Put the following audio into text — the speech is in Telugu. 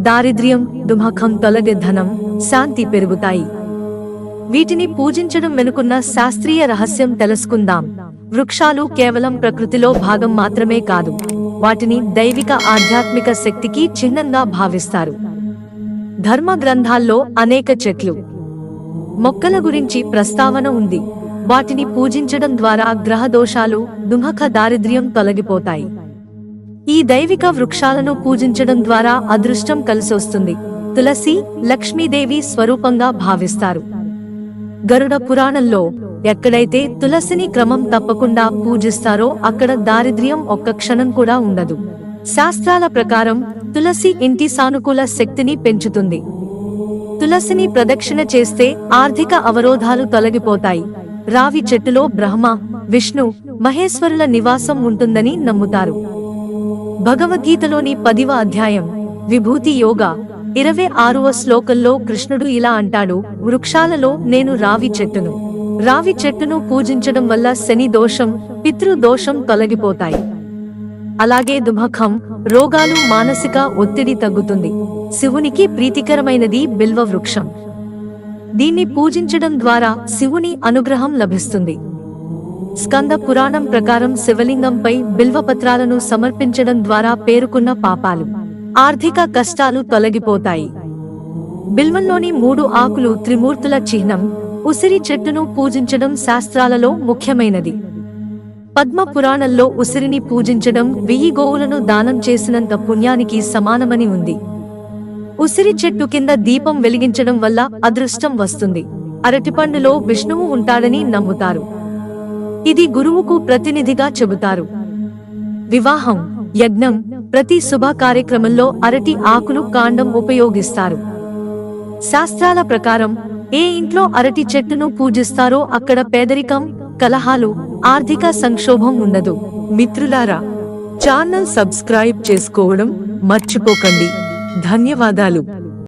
దారిద్ర్యం దుమఖం తొలగి ధనం శాంతి పెరుగుతాయి. వీటిని పూజించడం వెనుకున్న శాస్త్రీయ రహస్యం తెలుసుకుందాం. వృక్షాలు కేవలం ప్రకృతిలో భాగం మాత్రమే కాదు వాటిని దైవిక ఆధ్యాత్మిక శక్తికి చిహ్నంగా భావిస్తారు. ధర్మ గ్రంథాల్లో అనేక చెట్లు మొక్కల గురించి ప్రస్తావన ఉంది. వాటిని పూజించడం ద్వారా గ్రహ దోషాలు దుమఖ దారిద్ర్యం తొలగిపోతాయి. ఈ దైవిక వృక్షాలను పూజించడం ద్వారా అదృష్టం కలిసొస్తుంది. తులసి లక్ష్మీదేవి స్వరూపంగా భావిస్తారు. గరుడ పురాణంలో ఎక్కడైతే తులసిని క్రమం తప్పకుండా పూజిస్తారో అక్కడ దారిద్ర్యం ఒక్క క్షణం కూడా ఉండదు. శాస్త్రాల ప్రకారం తులసి ఇంటి సానుకూల శక్తిని పెంచుతుంది. తులసిని ప్రదక్షిణ చేస్తే ఆర్థిక అవరోధాలు తొలగిపోతాయి. రావి చెట్టులో బ్రహ్మ విష్ణు మహేశ్వరుల నివాసం ఉంటుందని నమ్ముతారు. భగవద్గీతలోని పదివ అధ్యాయం. విభూతి యోగా. ఇరవై ఆరవ శ్లోకంలో కృష్ణుడు ఇలా అంటాడు వృక్షాలలో నేను రావి చెట్టును. రావి చెట్టును పూజించడం వల్ల శని దోషం పితృ దోషం తొలగిపోతాయి. అలాగే దుమఖం రోగాలు మానసిక ఒత్తిడి తగ్గుతుంది. శివునికి ప్రీతికరమైనది బిల్వ వృక్షం. దీన్ని పూజించడం ద్వారా శివుని అనుగ్రహం లభిస్తుంది. స్కంద పురాణం ప్రకారం శివలింగంపై బిల్వపత్రాలను సమర్పించడం ద్వారా పేరుకున్న పాపాలు. ఆర్థిక కష్టాలు తొలగిపోతాయి. బిల్వంలోని మూడు ఆకులు త్రిమూర్తుల చిహ్నం ఉసిరి చెట్టును పూజించడం శాస్త్రాలలో ముఖ్యమైనది. పద్మ పురాణంలో ఉసిరిని పూజించడం వెయ్యి గోవులను దానం చేసినంత పుణ్యానికి సమానమని ఉంది. ఉసిరి చెట్టు కింద దీపం వెలిగించడం వల్ల అదృష్టం వస్తుంది. అరటిపండులో విష్ణువు ఉంటాడని నమ్ముతారు. ఇది గురువుకు ప్రతినిధిగా చెబుతారు. వివాహం యజ్ఞం ప్రతి శుభ కార్యక్రమంలో అరటి ఆకులు కాండం ఉపయోగిస్తారు. శాస్త్రాల ప్రకారం ఏ ఇంట్లో అరటి చెట్టును పూజిస్తారో అక్కడ పేదరికం కలహాలు ఆర్థిక సంక్షోభం ఉండదు. మిత్రులారా ఛానల్ సబ్స్క్రైబ్ చేసుకోవడం మర్చిపోకండి. ధన్యవాదాలు.